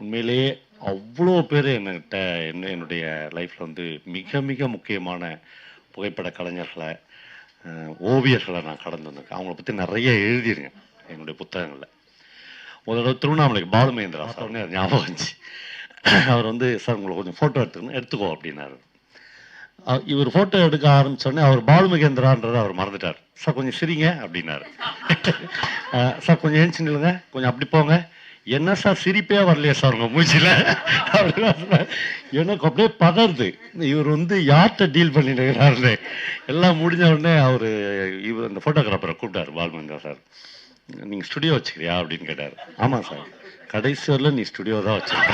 உண்மையிலேயே அவ்வளோ பேர் என்கிட்ட என்ன என்னுடைய லைஃப்பில் வந்து மிக மிக முக்கியமான புகைப்பட கலைஞர்களை ஓவியர்களை நான் கடந்து வந்திருக்கேன். அவங்கள பற்றி நிறைய எழுதியிருக்கேன் என்னுடைய புத்தகங்களில். ஒரு தடவை திருவண்ணாமலைக்கு பாலுமேந்திரா சார் ஞாபகம் வந்துச்சு. அவர் வந்து சார் உங்களை கொஞ்சம் ஃபோட்டோ எடுத்துக்கணும் எடுத்துக்கோ அப்படின்னாரு. இவர் ஃபோட்டோ எடுக்க ஆரம்பிச்சோடனே அவர் பாலுமகேந்திரான்றதை அவர் மறந்துட்டார். சார் கொஞ்சம் சிரிங்க அப்படின்னாரு. சார் கொஞ்சம் எழுந்து நில்லுங்க கொஞ்சம் அப்படி போங்க என்ன சார் சிரிப்பே வரலையே சார் உங்கள் மூச்சில் அப்படின்னா எனக்கு அப்படியே பதறுது. இவர் வந்து யார்கிட்ட டீல் பண்ணிட்டு எல்லாம் முடிஞ்ச உடனே அவர் இவர் அந்த ஃபோட்டோகிராஃபரை கூப்பிட்டாரு பாலுமகேந்திரா சார். நீங்கள் ஸ்டுடியோ வச்சுக்கிறியா அப்படின்னு கேட்டார். ஆமாம் சார். கடைசி வரல நீ ஸ்டுடியோ தான் வச்சுருக்க.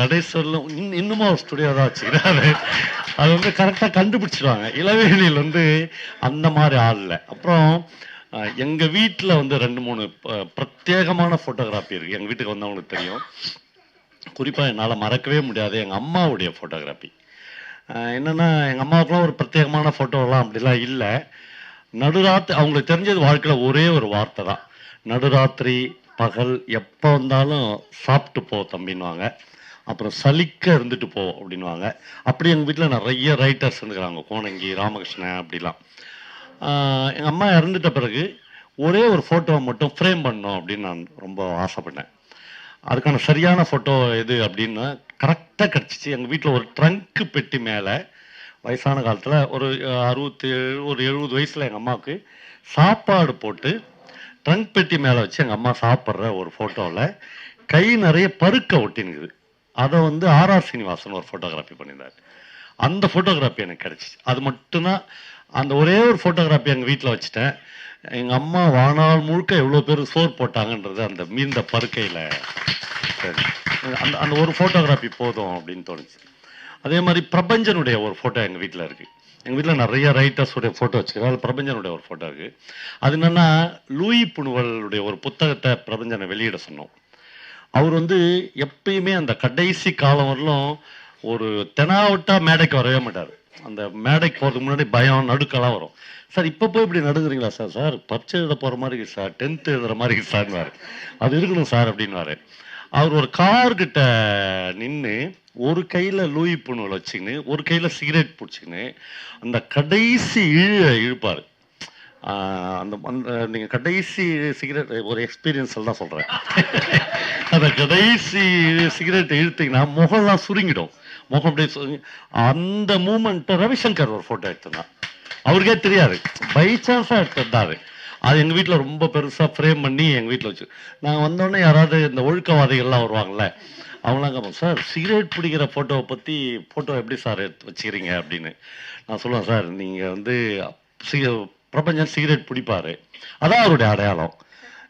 கடைசி வரலும் இன்னும் இன்னுமா ஒரு ஸ்டுடியோ தான் வச்சுக்கிறாரு. அது வந்து கரெக்டாக கண்டுபிடிச்சிடுவாங்க இளவேணியில் வந்து அந்த மாதிரி ஆள் இல்லை. அப்புறம் எங்கள் வீட்டில் வந்து ரெண்டு மூணு ப- பிரத்யேகமான ஃபோட்டோகிராஃபி இருக்குது எங்கள் வீட்டுக்கு வந்தவங்களுக்கு தெரியும். குறிப்பாக என்னால் மறக்கவே முடியாது. எங்கள் அம்மாவுடைய ஃபோட்டோகிராஃபி என்னென்னா எங்கள் அம்மாவுக்குலாம் ஒரு பிரத்யேகமான ஃபோட்டோலாம் அப்படிலாம் இல்லை. நடுராத்திரி அவங்களுக்கு தெரிஞ்சது வாழ்க்கையில் ஒரே ஒரு வார்த்தை தான். நடுராத்திரி பகல் எப்போ வந்தாலும் சாப்பிட்டு போ தம்பின்னுவாங்க. அப்புறம் சலிக்க இருந்துட்டு போ அப்படின்னுவாங்க. அப்படி எங்கள் வீட்டில் நிறைய ரைட்டர்ஸ் இருந்துக்கிறாங்க. கோணங்கி ராமகிருஷ்ணன் அப்படிலாம். எங்கள் அம்மா இறந்துட்ட பிறகு ஒரே ஒரு ஃபோட்டோவை மட்டும் ஃப்ரேம் பண்ணோம் அப்படின்னு நான் ரொம்ப ஆசைப்பட்டேன். அதுக்கான சரியான ஃபோட்டோ எது அப்படின்னு கரெக்டாக கிடச்சிச்சு. எங்கள் வீட்டில் ஒரு ட்ரங்க்கு பெட்டி மேலே வயசான காலத்தில் ஒரு அறுபத்தி ஏழு ஒரு எழுபது வயசில் எங்கள் அம்மாவுக்கு சாப்பாடு போட்டு ட்ரங்க் பெட்டி மேலே வச்சு எங்கள் அம்மா சாப்பிட்ற ஒரு ஃபோட்டோவில் கை நிறைய பருக்க ஒட்டினுக்குது. அதை வந்து ஆர்ஆர் சீனிவாசன் ஒரு ஃபோட்டோகிராஃபி பண்ணியிருந்தார். அந்த ஃபோட்டோகிராஃபி எனக்கு கிடச்சிச்சு. அது மட்டும்தான் அந்த ஒரே ஒரு ஃபோட்டோகிராஃபி எங்கள் வீட்டில் வச்சுட்டேன். எங்கள் அம்மா வாழ்நாள் முழுக்க எவ்வளோ பேர் சோர் போட்டாங்கன்றது அந்த மீந்த பருக்கையில் சரி அந்த அந்த ஒரு ஃபோட்டோகிராஃபி போதும் அப்படின்னு தோணுச்சு. அதே மாதிரி பிரபஞ்சனுடைய ஒரு ஃபோட்டோ எங்கள் வீட்டில் இருக்குது எங்கள் வீட்டில் நிறைய ரைட்டர்ஸுடைய ஃபோட்டோ வச்சுருக்கேன் அது பிரபஞ்சனுடைய ஒரு ஃபோட்டோ இருக்குது அது என்னென்னா லூயி புனுவலுடைய ஒரு புத்தகத்தை பிரபஞ்சனை வெளியிட சொன்னோம். அவர் வந்து எப்பயுமே அந்த கடைசி காலம் வரலும் ஒரு தெனாவட்டா மேடைக்கு வரவே மாட்டார். அந்த மேடைக்கு போகிறதுக்கு முன்னாடி பயம் நடுக்கெல்லாம் வரும். சார் இப்போ போய் இப்படி நடுங்குறீங்களா சார்? சார் பரிச்சை எழுத போகிற மாதிரி சார் டென்த்து எழுதுற மாதிரி இருக்கு சார்னுவார் அது இருக்கணும் சார் அப்படின்வாரு அவர் ஒரு கார்கிட்ட நின்று ஒரு கையில் லூயி புண்ணுவில் வச்சுக்கின்னு ஒரு கையில் சிகரெட் பிடிச்சிக்கின்னு அந்த கடைசி இழு இழுப்பார். அந்த அந்த நீங்கள் கடைசி சிகரெட் ஒரு எக்ஸ்பீரியன்ஸில் தான் சொல்கிறேன் அந்த கடைசி சிகரெட் இழுத்தீங்கன்னா முகம்லாம் சுருங்கிடும். முகம் அப்படியே அந்த மூமெண்ட்டை ரவிசங்கர் ஒரு ஃபோட்டோ எடுத்திருந்தான் அவருக்கே தெரியாது. பை சான்ஸாக எடுத்திருந்தாரு. அது எங்கள் வீட்டில் ரொம்ப பெருசாக ஃப்ரேம் பண்ணி எங்கள் வீட்டில் வச்சு நாங்கள் வந்தோடனே யாராவது இந்த ஒழுக்கவாதிகள்லாம் வருவாங்கல்ல அவங்களாம் கேட்போம் சார் சிகரெட் பிடிக்கிற ஃபோட்டோவை பற்றி ஃபோட்டோ எப்படி சார் எடுத்து வச்சுக்கிறீங்க? அப்படின்னு. நான் சொல்லுவேன் சார் நீங்கள் வந்து சிக பிரபஞ்சம் சிகரெட் பிடிப்பாரு. அதான் அவருடைய அடையாளம்.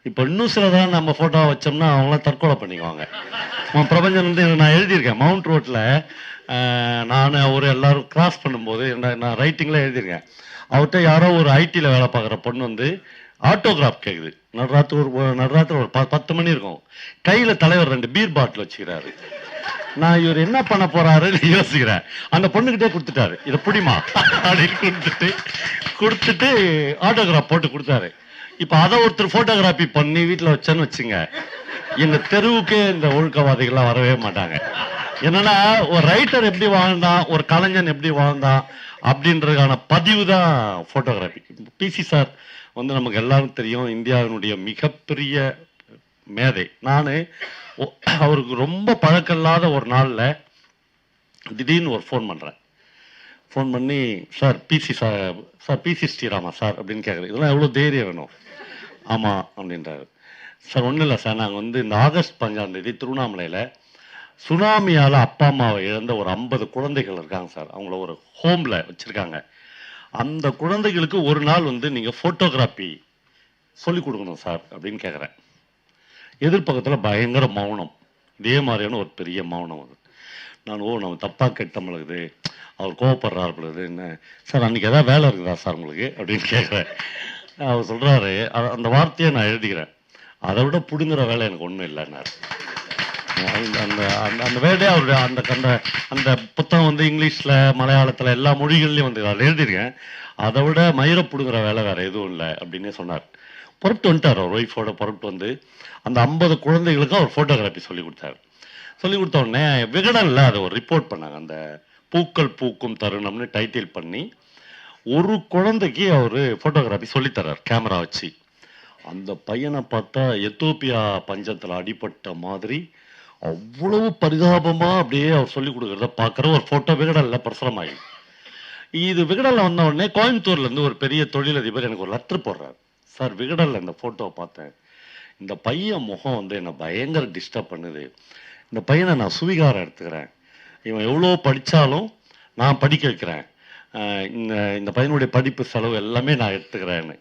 இப்போ இன்னும் சிலதான் நம்ம ஃபோட்டோ வச்சோம்னா அவங்களாம் தற்கொலை பண்ணிக்குவாங்க. பிரபஞ்சம் பிரபஞ்சன் வந்து நான் எழுதியிருக்கேன். மவுண்ட் ரோட்டில் நான் அவர் எல்லாரும் கிராஸ் பண்ணும்போது என்ன நான் ரைட்டிங்கில் எழுதியிருக்கேன். அவர்கிட்ட யாரோ ஒரு ஐடியில் வேலை பார்க்குற பொண்ணு வந்து ஆட்டோகிராஃப் கேட்குது நடராத்திரி ஒரு நடராத்திரி ஒரு ப- பத்து மணி இருக்கும். கையில் தலைவர் ரெண்டு பீர் பாட்டில் வச்சுக்கிறாரு. நான் இவர் என்ன பண்ண போறாருன்னு யோசிக்கிறேன். அந்த பொண்ணுக்கிட்டே கொடுத்துட்டாரு. இதை பிடிமா? அப்படின்னு கொடுத்துட்டு கொடுத்துட்டு ஆட்டோகிராஃப் போட்டு கொடுத்தாரு. இப்போ அதை ஒருத்தர் ஃபோட்டோகிராஃபி பண்ணி வீட்டில் வச்சேன்னு வச்சுங்க. இந்த தெருவுக்கே இந்த ஒழுக்கவாதிகள்லாம் வரவே மாட்டாங்க. என்னன்னா ஒரு ரைட்டர் எப்படி வாழ்ந்தான் ஒரு கலைஞன் எப்படி வாழ்ந்தான் அப்படின்றதுக்கான பதிவு தான் ஃபோட்டோகிராஃபி பிசி சார் வந்து நமக்கு எல்லாரும் தெரியும் இந்தியாவினுடைய மிகப்பெரிய மேதை. நான் அவருக்கு ரொம்ப பழக்கம் இல்லாத ஒரு நாளில் திடீர்னு ஒரு ஃபோன் பண்ணுறேன் ஃபோன் பண்ணி sir busy sir sir busy Srirama sir அப்படின்னு கேட்குறேன் இதெல்லாம் எவ்வளோ தைரியம் வேணும்? ஆமாம் அப்படின்றாரு. சார் ஒன்றும் இல்லை சார். நாங்கள் வந்து இந்த ஆகஸ்ட் பஞ்சாம் தேதி திருவண்ணாமலையில் சுனாமியால் அப்பா அம்மாவை இழந்த ஒரு ஐம்பது குழந்தைகள் இருக்காங்க சார். அவங்கள ஒரு ஹோமில் வச்சுருக்காங்க. அந்த குழந்தைகளுக்கு ஒரு நாள் வந்து நீங்கள் ஃபோட்டோகிராஃபி சொல்லிக் கொடுக்கணும் சார் அப்படின்னு கேட்குறேன் எதிர்பக்கத்தில் பயங்கர மௌனம். இதே மாதிரியான ஒரு பெரிய மௌனம் அது. நான் ஓ நம்ம தப்பாக கெட்டமளுக்குது அவர் கோவப்படுறாரு பொழுது என்ன? சார் அன்றைக்கி ஏதாவது வேலை இருக்குதா சார் உங்களுக்கு? அப்படின்னு கேட்குறேன் அவர் சொல்கிறாரு அந்த வார்த்தையை நான் எழுதிக்கிறேன். அதை விட பிடுங்குற வேலை எனக்கு ஒன்றும் இல்லைன்னாரு. அந்த அந்த அந்த அந்த அவருடைய அந்த அந்த அந்த புத்தகம் வந்து இங்கிலீஷில் மலையாளத்தில் எல்லா மொழிகள்லையும் வந்து அதை எழுதியிருக்கேன். அதை விட மயிரை பிடுங்குற வேலை வேறு எதுவும் இல்லை அப்படின்னே சொன்னார். புறப்பட்டு வந்துட்டார் அவர் ஒய்ஃபோட புறப்பட்டு வந்து. அந்த ஐம்பது குழந்தைகளுக்கும் அவர் ஃபோட்டோகிராஃபி சொல்லி கொடுத்தாரு. சொல்லி கொடுத்த உடனே விகடனில் அதை ஒரு ரிப்போர்ட் பண்ணாங்க. அந்த பூக்கள் பூக்கும் தருணம்னு டைட்டில் பண்ணி ஒரு குழந்தைக்கு அவர் ஃபோட்டோகிராஃபி சொல்லித்தரார் கேமரா வச்சு. அந்த பையனை பார்த்தா எத்தோப்பியா பஞ்சத்தில் அடிபட்ட மாதிரி அவ்வளவு பரிதாபமாக அப்படியே அவர் சொல்லி கொடுக்குறத பார்க்குற ஒரு ஃபோட்டோ விகடலில் பிரசுரமாகி இது விகடலில் வந்த உடனே கோயம்புத்தூர்லேருந்து ஒரு பெரிய தொழிலதிபர் எனக்கு ஒரு லெட்ரு போடுறார். சார் விகடலில் இந்த ஃபோட்டோவை பார்த்தேன். இந்த பையன் முகம் வந்து என்னை பயங்கர டிஸ்டர்ப் பண்ணுது. இந்த பையனை நான் சுவிகாரம் எடுத்துக்கிறேன். இவன் எவ்வளோ படித்தாலும் நான் படிக்க வைக்கிறேன். இந்த இந்த பையனுடைய படிப்பு செலவு எல்லாமே நான் எடுத்துக்கிறேன்னு.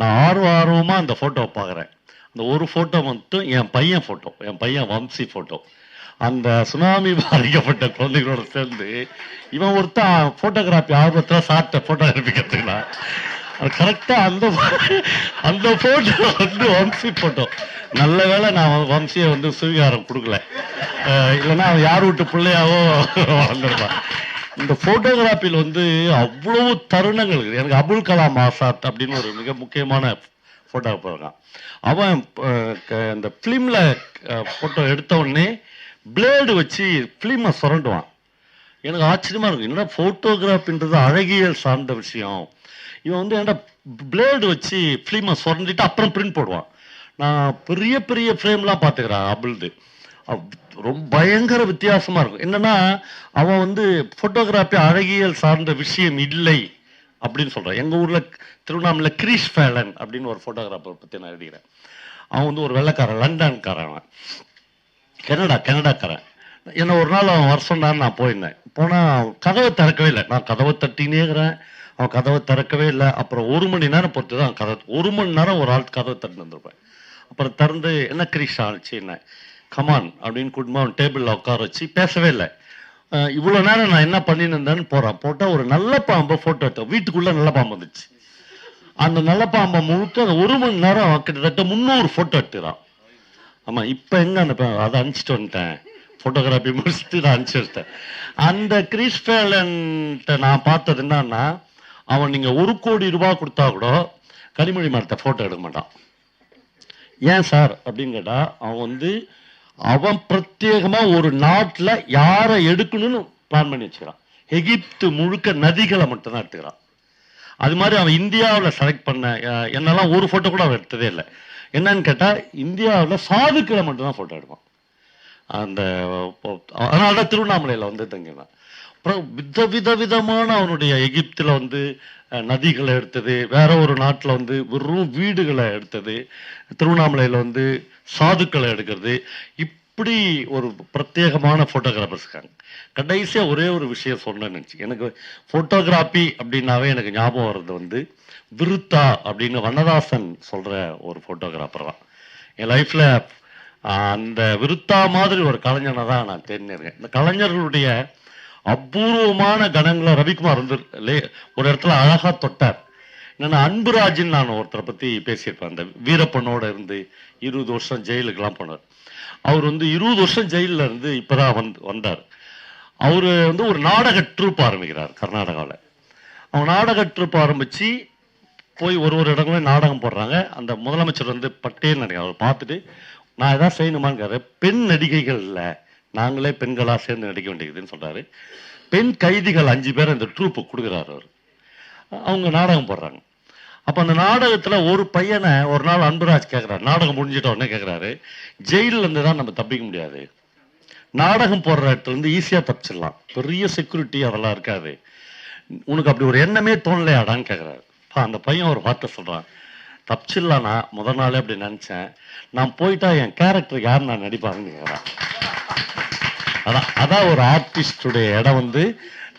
நான் ஆர்வ ஆர்வமாக அந்த ஃபோட்டோவை பார்க்குறேன். அந்த ஒரு ஃபோட்டோ மட்டும் என் பையன் ஃபோட்டோ என் பையன் வம்சி ஃபோட்டோ அந்த சுனாமி பாதிக்கப்பட்ட குழந்தைகளோட சேர்ந்து இவன் ஒருத்தன் ஃபோட்டோகிராஃபி ஆர்வத்தில் சாப்பிட்ட ஃபோட்டோகிராஃபி கற்றுக்கலாம் அது கரெக்டாக அந்த அந்த ஃபோட்டோ வந்து வம்சி ஃபோட்டோ நல்ல வேளை நான் வம்சியை வந்து சுவீகாரம் கொடுக்கல. இல்லைன்னா அவன் யார் வீட்டு பிள்ளையாவோ வளர்ந்துருப்பான். இந்த ஃபோட்டோகிராஃபியில் வந்து அவ்வளவு தருணங்கள் இருக்குது. எனக்கு அபுல் கலாம் ஆசாத் அப்படின்னு ஒரு மிக முக்கியமான ஃபோட்டோகிராஃபர் இருக்கான். அவன் இந்த க- அந்த ஃபிலிமில் ஃபோட்டோ எடுத்த உடனே பிளேடு வச்சு ஃபிலிமை சுரண்டுவான். எனக்கு ஆச்சரியமாக இருக்கும் என்னடா ஃபோட்டோகிராஃபின்றது அழகியல் சார்ந்த விஷயம். இவன் வந்து என்னடா பிளேடு வச்சு ஃபிலிமை சுரண்டிட்டு அப்புறம் பிரிண்ட் போடுவான். நான் பெரிய பெரிய ஃப்ரேம்லாம் பார்த்துக்கிறேன் அபுல்து. ரொம்ப பயங்கர வித்தியாசமா இருக்கும். என்னன்னா அவன் வந்து ஃபோட்டோகிராஃபி அழகியல் சார்ந்த விஷயம் இல்லை அப்படின்னு சொல்றான். எங்க ஊர்ல திருவண்ணாமலை கிரீஷ் ஃபேலன் அப்படின்னு ஒரு ஃபோட்டோகிராஃபர் பத்தி நான் எழுதிக்கிறேன். அவன் வந்து ஒரு வெள்ளைக்காரன் லண்டன்காரன் அவன். கனடா கனடாக்காரன். என்ன ஒரு நாள் அவன் வர சொன்னான்னு நான் போயிருந்தேன். போனால் கதவை திறக்கவே இல்லை. நான் கதவை தட்டினே இருக்கிறேன். அவன் கதவை திறக்கவே இல்லை. அப்புறம் ஒரு மணி நேரம் பொறுத்து தான் கதவை ஒரு மணி நேரம் ஒரு ஆள் கதவை தட்டின்னு வந்திருப்பேன். அப்புறம் திறந்து என்ன கிரீஷ் ஆச்சு என்ன? கமான் அப்படின்னு கூட்டிட்டு அவன் டேபிளில் உட்கார வச்சு பேசவே இல்லை. இவ்வளோ நேரம் நான் என்ன பண்ணியிருந்தேன்னு போகிறான் போட்டால் ஒரு நல்ல பாம்பை ஃபோட்டோ எடுத்தேன் வீட்டுக்குள்ளே நல்ல பாம்பு வந்துச்சு. அந்த நல்ல பாம்பை முழுக்க அந்த ஒரு மணி நேரம் கிட்டத்தட்ட முந்நூறு ஃபோட்டோ எடுத்துக்கிறான். ஆமாம் இப்போ எங்கே அந்த அதை அனுப்பிச்சிட்டு வந்துட்டேன். ஃபோட்டோகிராஃபி முடிச்சுட்டு நான் அனுப்பிச்சு அந்த க்ரிஸ்ஃபேலன்ட்ட நான் பார்த்தது என்னன்னா அவன் நீங்கள் ஒரு கோடி ரூபா கொடுத்தா கூட கனிமொழி மரத்தை ஃபோட்டோ எடுக்க மாட்டான். ஏன் சார்? அப்படின்னு கேட்டால் அவன் வந்து அவன் பிரத்யேகமா ஒரு நாட்டில் யாரை எடுக்கணும்னு பிளான் பண்ணி வச்சுக்கிறான். எகிப்து முழுக்க நதிகளை மட்டும்தான் எடுத்துக்கிறான். அது மாதிரி அவன் இந்தியாவில் செலக்ட் பண்ண என்னெல்லாம் ஒரு ஃபோட்டோ கூட அவன் எடுத்ததே இல்லை. என்னன்னு கேட்டால் இந்தியாவில் சாதுக்களை மட்டும்தான் ஃபோட்டோ எடுப்பான். அந்த அதனால தான் திருவண்ணாமலையில் வந்து தங்கினான் அப்புறம் வித வித விதமான அவனுடைய எகிப்தில் வந்து நதிகளை எடுத்தது. வேற ஒரு நாட்டில் வந்து வெறும் வீடுகளை எடுத்தது. திருவண்ணாமலையில் வந்து சாதுக்களை எடுக்கிறது. இப்படி ஒரு பிரத்யேகமான ஃபோட்டோகிராஃபர்ஸ் இருக்காங்க. கடைசியாக ஒரே ஒரு விஷயம் சொன்னேன்னு நினச்சி. எனக்கு ஃபோட்டோகிராஃபி அப்படின்னாவே எனக்கு ஞாபகம் வர்றது வந்து விருத்தா அப்படின்னு வண்ணதாசன் சொல்கிற ஒரு ஃபோட்டோகிராஃபர் தான். என் லைஃப்பில் அந்த விருத்தா மாதிரி ஒரு கலைஞனை தான் நான் தெரிஞ்சிருக்கேன் இந்த கலைஞர்களுடைய அபூர்வமான கணங்களை ரவிக்குமார் வந்து ஒரு இடத்துல அழகா தொட்டார். என்னன்னா அன்புராஜின் நான் ஒருத்தரை பற்றி பேசியிருப்பேன். அந்த வீரப்பனோட இருந்து இருபது வருஷம் ஜெயிலுக்கெல்லாம் போனார். அவர் வந்து இருபது வருஷம் ஜெயிலில் இருந்து இப்போ தான் வந்து வந்தார். அவர் வந்து ஒரு நாடக ட்ரூப் ஆரம்பிக்கிறார் கர்நாடகாவில். அவங்க நாடக ட்ரூப் ஆரம்பித்து போய் ஒரு ஒரு இடங்களும் நாடகம் போடுறாங்க. அந்த முதலமைச்சர் வந்து பட்டேன்னு நினைக்கிறேன் அவர் பார்த்துட்டு நான் எதாவது செய்யணுமான்னு கேட்குறேன் பெண் நடிகைகள் இல்லை. நாங்களே பெண்களாக சேர்ந்து நடிக்க வேண்டியதுன்னு சொல்கிறாரு பெண் கைதிகள் அஞ்சு பேர் இந்த ட்ரூப்பு கொடுக்குறாரு அவர். அவங்க நாடகம் போடுறாங்க. அப்போ அந்த நாடகத்தில் ஒரு பையனை ஒரு நாள் அன்புராஜ் கேட்குறாரு நாடகம் முடிஞ்சிட்ட உடனே கேட்குறாரு ஜெயிலில் இருந்து தான் நம்ம தப்பிக்க முடியாது. நாடகம் போடுற இடத்துல இருந்து ஈஸியாக தப்பிச்சிடலாம். பெரிய செக்யூரிட்டி அதெல்லாம் இருக்காது. உனக்கு அப்படி ஒரு எண்ணமே தோணலையாடான்னு கேட்குறாரு அந்த பையன் ஒரு வார்த்தை சொல்கிறான் தப்பிச்சிடலானா முத நாளே அப்படி நினச்சேன். நான் போயிட்டா என் கேரக்டர் யார் நான் நடிப்பாருன்னு கேட்குறேன் அதான் அதான் ஒரு ஆர்டிஸ்டுடைய இடம் வந்து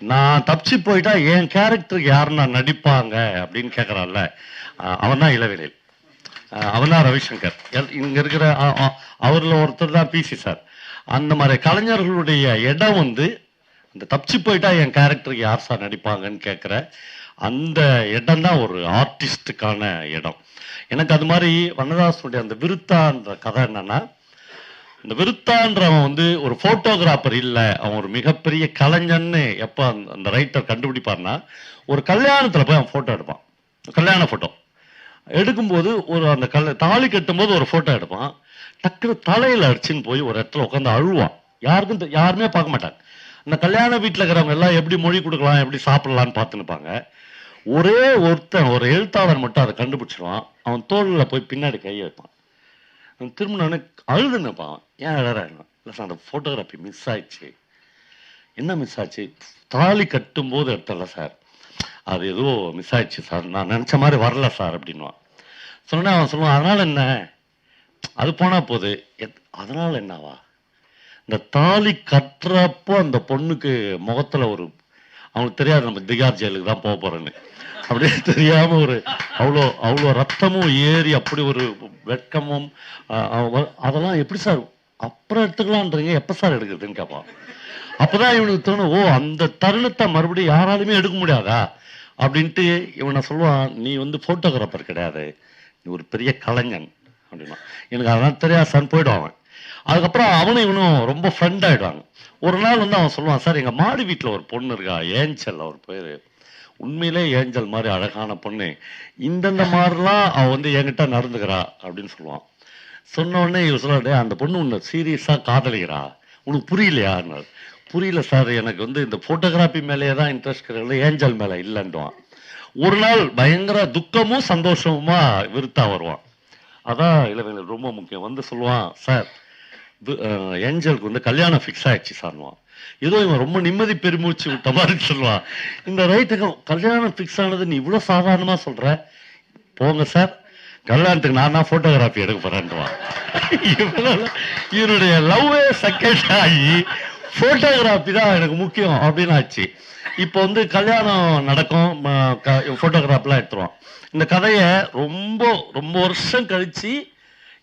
நான் தப்பிச்சு போயிட்டா என் கேரக்டருக்கு யார் நான் நடிப்பாங்க அப்படின்னு கேட்குறான்ல அவன் தான் இளவேலில் அவன் தான் ரவிசங்கர். எல்- இங்க இருக்கிற அவரில் அவர்ல ஒருத்தர் தான் பிசி சார் அந்த மாதிரி கலைஞர்களுடைய இடம் வந்து அந்த தப்பிச்சு போயிட்டா என் கேரக்டருக்கு யார் சார் நடிப்பாங்கன்னு கேட்குற அந்த இடம் தான் ஒரு ஆர்டிஸ்டுக்கான இடம். எனக்கு அது மாதிரி வண்ணதாசனுடைய அந்த விருத்தான்ற கதை என்னன்னா இந்த விருத்தான்றவன் வந்து ஒரு போட்டோகிராஃபர் இல்லை. அவன் ஒரு மிகப்பெரிய கலைஞன்னு எப்போ அந்த- அந்த ரைட்டர் கண்டுபிடிப்பார்னா ஒரு கல்யாணத்தில் போய் அவன் ஃபோட்டோ எடுப்பான். கல்யாண ஃபோட்டோ எடுக்கும்போது ஒரு அந்த கல் தாலி கட்டும்போது ஒரு ஃபோட்டோ எடுப்பான். டக்குனு தலையில் அடிச்சுன்னு போய் ஒரு இடத்துல உட்காந்து அழுவான். யாருக்கும் யாருமே பார்க்க மாட்டாங்க. இந்த கல்யாண வீட்டில் இருக்கிறவங்க எல்லாம் எப்படி மொழி கொடுக்கலாம் எப்படி சாப்பிடலான்னு பார்த்துன்னுப்பாங்க ஒரே ஒருத்தன் ஒரு எழுத்தாளர் மட்டும் அதை கண்டுபிடிச்சிருவான். அவன் தோளில் போய் பின்னாடி கையை வைப்பான். அவன் திரும்பினோடனே அழுதுன்னுப்பான் ஏன் அழறான் இல்லை சார் அந்த ஃபோட்டோகிராஃபி மிஸ் ஆயிடுச்சு. என்ன மிஸ் ஆச்சு? தாலி கட்டும்போது எடுத்தல சார் அது ஏதோ மிஸ் ஆயிடுச்சு சார் நான் நினச்ச மாதிரி வரல சார் அப்படின்னுவான். சொன்னேன் அவன் சொல்லுவான் அதனால் என்ன? அது போனால் போகுது எத்- அதனால் என்னவா? இந்த தாலி கட்டுறப்போ அந்த பொண்ணுக்கு முகத்தில் ஒரு அவனுக்கு தெரியாது நம்ம திகார் ஜெயிலுக்கு தான் போக போகிறேன்னு அப்படியே தெரியாமல் ஒரு அவ்வளோ அவ்வளோ ரத்தமும் ஏறி அப்படி ஒரு வெட்கமும் அதெல்லாம் எப்படி சார் அப்புறம் எடுத்துக்கலான்றீங்க எப்போ சார் எடுக்கிறதுன்னு கேட்பான். அப்பதான் இவனுக்கு தோணும் ஓ அந்த தருணத்தை மறுபடியும் யாராலுமே எடுக்க முடியாதா? அப்படின்ட்டு இவனை சொல்லுவான் நீ வந்து ஃபோட்டோகிராஃபர் கிடையாது. நீ ஒரு பெரிய கலைஞன். அப்படின்னா. எனக்கு அதெல்லாம் தெரியாது சார் போயிடுவான் அவன். அதுக்கப்புறம் அவனும் இவனும் ரொம்ப ஃப்ரெண்ட் ஆகிடுவாங்க ஒரு நாள் வந்து அவன் சொல்லுவான் சார் எங்கள் மாடி வீட்டில் ஒரு பொண்ணு இருக்கா ஏஞ்சல் அவர் பேர். உண்மையிலே ஏஞ்சல் மாதிரி அழகான பொண்ணு. இந்தந்த மாதிரிலாம் அவள் வந்து என்கிட்ட நடந்துக்கிறா அப்படின்னு சொல்லுவான். சொன்ன உடனே இவர் அந்த பொண்ணு உன்னை சீரியஸாக காதலிக்கிறா. உனக்கு புரியலையான்னாரு புரியல சார். எனக்கு வந்து இந்த ஃபோட்டோகிராஃபி மேலேயே தான் இன்ட்ரெஸ்ட் கிடையாது ஏஞ்சல் மேலே இல்லைன்டுவான் ஒரு நாள் பயங்கர துக்கமும் சந்தோஷமுமா விருத்தா வருவான். அதான் இளவேலுக்கு ரொம்ப முக்கியம். வந்து சொல்லுவான் சார் ஏஞ்சலுக்கு வந்து கல்யாணம் ஃபிக்ஸ் ஆயிடுச்சு சார்னுவான் ஏதோ இவன் ரொம்ப நிம்மதி பெருமூச்சு விட்ட மாதிரி சொல்லுவான். இந்த ரைட்டுக்கு கல்யாணம் ஃபிக்ஸ் ஆனது நீ சாதாரணமாக சொல்கிற போங்க சார். கல்யாணத்துக்கு நான் தான் ஃபோட்டோகிராஃபி எடுக்க போறேன்னுவான் இவனுடைய லவ்வே செகண்ட் ஆகி ஃபோட்டோகிராஃபி தான் எனக்கு முக்கியம் அப்படின்னு ஆச்சு இப்போ வந்து கல்யாணம் நடக்கும் ஃபோட்டோகிராஃபெலாம் எடுத்துருவான். இந்த கதையை ரொம்ப ரொம்ப வருஷம் கழித்து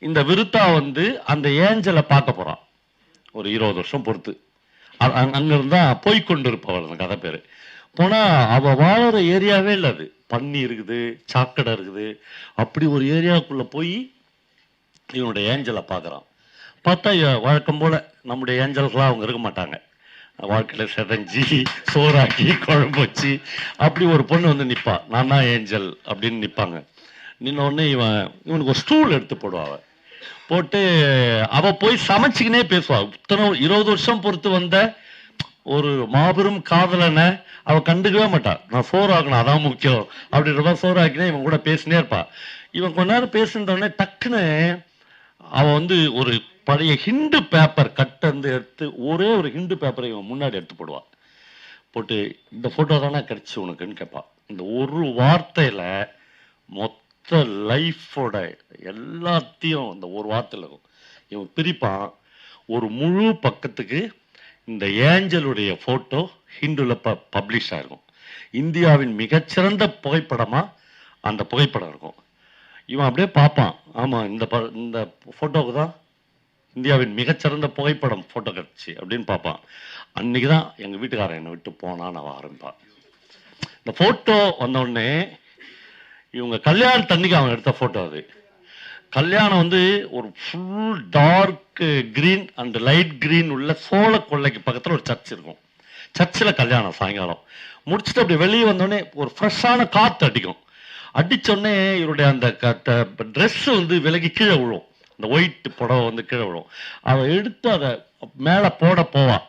இந்த விருத்தா வந்து அந்த ஏஞ்சலை பார்க்க போகிறான் ஒரு இருபது வருஷம் பொறுத்து. அங்கிருந்தா அங்க- அங்க அந்த கதை பேர். போனால் அவள் வாழற ஏரியாவே இல்லை அது. பன்னி இருக்குது சாக்கடை இருக்குது. அப்படி ஒரு ஏரியாவுக்குள்ளே போய் இவனுடைய ஏஞ்சலை பார்க்குறான். பார்த்தா இவ வழக்கம் போல் நம்முடைய ஏஞ்சல்களாக அவங்க இருக்க மாட்டாங்க. வாழ்க்கையில் செதஞ்சி சோறாக்கி குழம்பு வச்சு அப்படி ஒரு பொண்ணு வந்து நிற்பான் நான் தான் ஏஞ்சல் அப்படின்னு நிற்பாங்க நின்ன உடனே இவன் இவனுக்கு ஒரு ஸ்டூல் எடுத்து போடுவா போட்டு அவ போய் சமைச்சுக்கினே பேசுவா. இத்தனை இருபது வருஷம் பொறுத்து வந்த ஒரு மாபெரும் காதலனை அவ கண்டுக்கவே மாட்டா. நான் சோறு ஆக்கணும் அதான் முக்கியம். அப்படின்ற மாதிரி சோறு ஆக்கினா இவன் கூட பேசினே இருப்பா. இவன் கொஞ்ச நேரம் பேசுனோடனே டக்குன்னு அவன் வந்து ஒரு பழைய ஹிண்டு பேப்பர் கட்டந்து எடுத்து ஒரே ஒரு ஹிண்டு பேப்பரை இவன் முன்னாடி எடுத்து போடுவான் போட்டு இந்த போட்டோ தானே கிடைச்சு உனக்குன்னு கேட்பான் இந்த ஒரு வார்த்தையில மொத்த லைஃபோட எல்லாத்தையும் அந்த ஒரு வார்த்தையில் இருக்கும். இவன் பிரிப்பான். ஒரு முழு பக்கத்துக்கு இந்த ஏஞ்சலுடைய ஃபோட்டோ ஹிந்துல ப பப்ளிஷ் ஆகிருக்கும் இந்தியாவின் மிகச்சிறந்த புகைப்படமாக அந்த புகைப்படம் இருக்கும். இவன் அப்படியே பார்ப்பான். ஆமாம் இந்த ப இந்த ஃபோட்டோவுக்கு தான் இந்தியாவின் மிகச்சிறந்த புகைப்படம் ஃபோட்டோ கிடச்சி அப்படின்னு பார்ப்பான். அன்றைக்கி தான் எங்கள் வீட்டுக்காரன் என்னை விட்டு போனான்னு அவன் ஆரம்பிப்பான். இந்த ஃபோட்டோ வந்தோடனே இவங்க இவங்க கல்யாணத்தன்னைக்கு அவன் எடுத்த ஃபோட்டோ அது. கல்யாணம் வந்து ஒரு full dark green and light green உள்ள சோழ கொள்ளைக்கு பக்கத்தில் ஒரு சர்ச் இருக்கும். சர்ச்சில் கல்யாணம் சாயங்காலம். முடிச்சுட்டு அப்படி வெளியே வந்தோடனே ஒரு ஃப்ரெஷ்ஷான காற்று அடிக்கும். அடித்தோடனே இவருடைய அந்த ட்ரெஸ்ஸு வந்து விலகி கீழே விழும். அந்த ஒயிட் புடவை வந்து கீழே விழும். அவன் எடுத்து அதை மேலே போட போவான்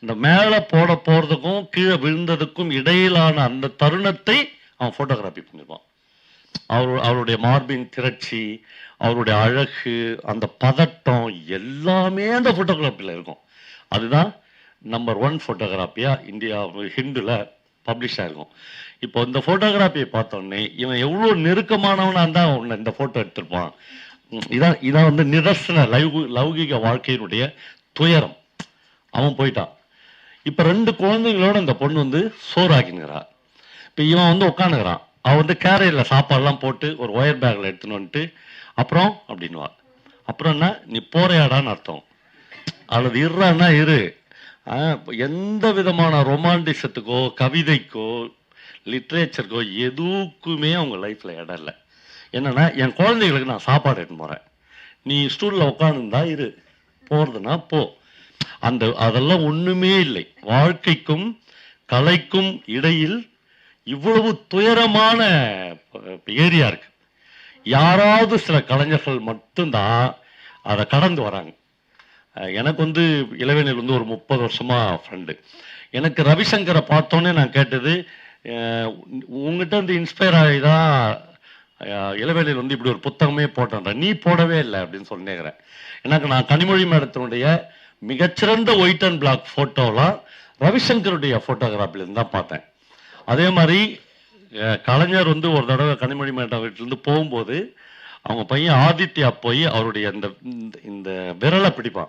இந்த மேலே போட போகிறதுக்கும் கீழே விழுந்ததுக்கும் இடையிலான அந்த தருணத்தை அவன் ஃபோட்டோகிராஃபி பண்ணியிருப்பான் அவர் அவருடைய மார்பின் திரட்சி அவருடைய அழகு அந்த பதட்டம் எல்லாமே அந்த ஃபோட்டோகிராஃபியில் இருக்கும். அதுதான் நம்பர் ஒன் ஃபோட்டோகிராஃபியாக இந்தியா ஹிந்துல பப்ளிஷ் ஆகிருக்கும் இப்போ இந்த ஃபோட்டோகிராஃபியை பார்த்தோன்னே இவன் எவ்வளோ நெருக்கமானவனாக இருந்தால் உன்னை இந்த ஃபோட்டோ எடுத்திருப்பான். இதான் இதான் வந்து நிதர்சன லௌகு லௌகிக வாழ்க்கையினுடைய துயரம். அவன் போயிட்டான். இப்போ ரெண்டு குழந்தைங்களோட இந்த பொண்ணு வந்து சோறாக்கினுங்கிறா இப்போ இவன் வந்து உட்காந்துக்கிறான் அவள் வந்து கேரியர்ல சாப்பாடுலாம் போட்டு ஒரு ஒயர் பேக்கில் எடுத்துன்னு வந்துட்டு அப்புறம் அப்படின்னுவா. அப்புறம் என்ன? நீ போறையாடான்னு அர்த்தம். அல்லது இருறான்னா இரு. எந்த விதமான ரொமான்டிசத்துக்கோ கவிதைக்கோ லிட்ரேச்சருக்கோ எதுக்குமே அவங்க லைஃப்பில் இடம் இல்லை. என்னென்னா என் குழந்தைகளுக்கு நான் சாப்பாடு எடுத்து போகிறேன் நீ ஸ்டூலில் உட்காந்துருந்தா இரு. போகிறதுனா போ. அந்த அதெல்லாம் ஒன்றுமே இல்லை. வாழ்க்கைக்கும் கலைக்கும் இடையில் இவ்வளவு துயரமான ஏரியா இருக்கு. யாராவது சில கலைஞர்கள் மட்டும்தான் அதை கடந்து வராங்க. எனக்கு வந்து இளவேனில் வந்து ஒரு முப்பது வருஷமா ஃப்ரெண்டு எனக்கு ரவிசங்கரை பார்த்தோன்னே நான் கேட்டது உங்ககிட்ட வந்து இன்ஸ்பயர் ஆகி தான் இளவேனில் வந்து இப்படி ஒரு புத்தகமே போட்டேன்ற. நீ போடவே இல்லை அப்படின்னு சொன்னேங்கிறேன் எனக்கு நான் கனிமொழி மேடத்தினுடைய மிகச்சிறந்த ஒயிட் அண்ட் பிளாக் ஃபோட்டோலாம் ரவிசங்கருடைய ஃபோட்டோகிராஃபிலேருந்து தான் பார்த்தேன். அதே மாதிரி கலைஞர் வந்து ஒரு தடவை கனிமொழி மேடம் வீட்டிலேருந்து போகும்போது அவங்க பையன் ஆதித்யா போய் அவருடைய இந்த இந்த- இந்த விரலை பிடிப்பான்.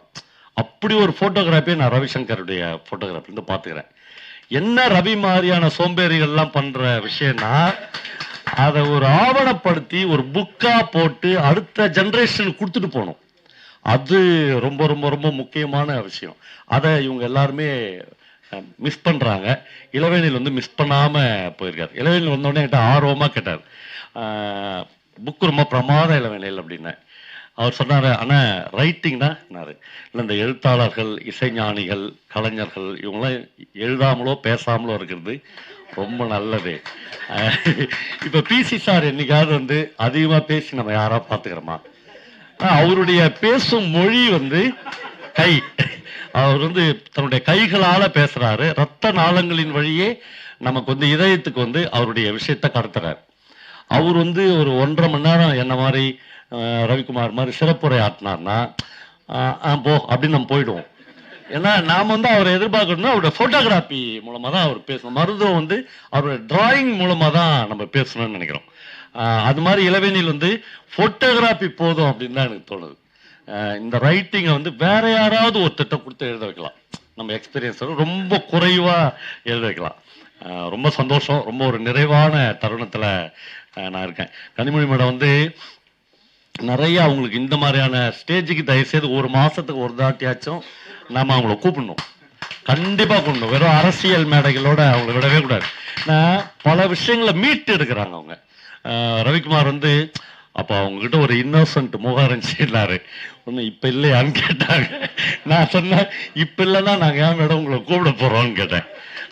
அப்படி ஒரு ஃபோட்டோகிராஃபியை நான் ரவிசங்கருடைய ஃபோட்டோகிராஃபிலேருந்து பார்த்துக்கிறேன். என்ன ரவி மாதிரியான சோம்பேறிகள்லாம் பண்ணுற விஷயம்னா அதை ஒரு ஆவணப்படுத்தி ஒரு புக்காக போட்டு அடுத்த ஜென்ரேஷனுக்கு கொடுத்துட்டு போகணும். அது ரொம்ப ரொம்ப ரொம்ப முக்கியமான விஷயம். அதை இவங்க எல்லாருமே மிஸ் பண்ணுறாங்க இளவேனில் வந்து மிஸ் பண்ணாமல் போயிருக்காரு. இளவேனில் வந்தோடனே என்கிட்ட ஆர்வமாக கேட்டார். புக்கு ரொம்ப பிரமாத இளவேனில் அப்படின்னேன் அவர் சொன்னாரு அண்ணா ரைட்டிங்னாரு இல்லை இந்த எழுத்தாளர்கள் இசைஞானிகள் கலைஞர்கள் இவங்களாம் எழுதாமலோ பேசாமலோ இருக்கிறது ரொம்ப நல்லது. இப்போ பிசி சார் என்னைக்காவது வந்து அதிகமாக பேசி நம்ம யாராக பார்த்துக்கிறோமா அவருடைய பேசும் மொழி வந்து கை. அவர் வந்து தன்னுடைய கைகளால் பேசுகிறாரு ரத்த நாளங்களின் வழியே நமக்கு வந்து இதயத்துக்கு வந்து அவருடைய விஷயத்தை கடத்துறாரு. அவர் வந்து ஒரு ஒன்றரை மணி நேரம் என்ன மாதிரி ரவிக்குமார் மாதிரி சிறப்புரை ஆட்டினார்னா ஆ, போ அப்படின்னு நம்ம போயிடுவோம். ஏன்னா நாம் வந்து அவரை எதிர்பார்க்கணும்னா அவருடைய ஃபோட்டோகிராஃபி மூலமாக தான் அவர் பேசணும். மருதம் வந்து அவருடைய டிராயிங் மூலமாக தான் நம்ம பேசணும்னு நினைக்கிறோம். அது மாதிரி இளவேனில் வந்து ஃபோட்டோகிராஃபி போதும் அப்படின்னு தான் எனக்கு தோணுது. இந்த ரைட்டிங்கை வந்து வேற யாராவது ஒரு திட்டம் கொடுத்து எழுத வைக்கலாம். நம்ம எக்ஸ்பீரியன்ஸ் ரொம்ப குறைவாக எழுத வைக்கலாம். ரொம்ப சந்தோஷம். ரொம்ப ஒரு நிறைவான தருணத்தில் நான் இருக்கேன். கனிமொழி மேடம் வந்து நிறைய அவங்களுக்கு இந்த மாதிரியான ஸ்டேஜுக்கு தயவுசெய்து ஒரு மாதத்துக்கு ஒரு தாட்டியாச்சும் நாம் அவங்கள கூப்பிடணும். கண்டிப்பாக கூப்பிடணும். வெறும் அரசியல் மேடைகளோட அவங்கள விடவே கூடாது. நான் பல விஷயங்களை மீட்டு எடுக்கிறாங்க அவங்க. ரவிக்குமார் வந்து அப்போ அவங்ககிட்ட ஒரு இன்னோசன்ட் முகாரம் செய்யலாரு ஒன்று இப்போ இல்லையான்னு கேட்டாங்க. நான் சொன்னேன் இப்போ இல்லைன்னா நாங்கள் ஏன் மேடம் உங்களை கூப்பிட போகிறோம்னு கேட்டேன்.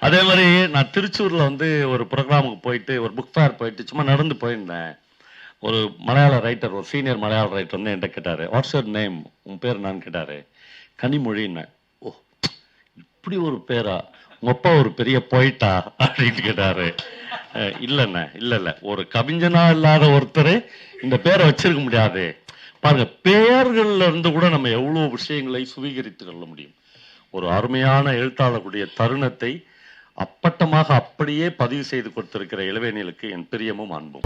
அதே மாதிரி நான் திருச்சூரில் வந்து ஒரு ப்ரோக்ராமுக்கு போயிட்டு ஒரு புக் ஃபேர் போயிட்டு சும்மா நடந்து போயிருந்தேன். ஒரு மலையாள ரைட்டர் ஒரு சீனியர் மலையாள ரைட்டர் வந்து என்கிட்ட கேட்டார் வாட்ஸ் யுவர் நேம் உன் பேர் நான் கேட்டார். கனிமொழின்னு. ஓ இப்படி ஒரு பேரா? உங்கள் அப்பா ஒரு பெரிய போயிட்டா அப்படின்னு கேட்டார். இல்லைண்ண இல்ல இல்ல ஒரு கவிஞனா இல்லாத ஒருத்தர் இந்த பேரை வச்சிருக்க முடியாது. பாருங்க பெயர்கள்ல இருந்து கூட நம்ம எவ்வளவு விஷயங்களை சுவீகரித்து கொள்ள முடியும். ஒரு அருமையான எழுத்தாளர்களுடைய தருணத்தை அப்பட்டமாக அப்படியே பதிவு செய்து கொடுத்திருக்கிற இளவேனிலுக்கு என் பிரியமும் அன்பும்.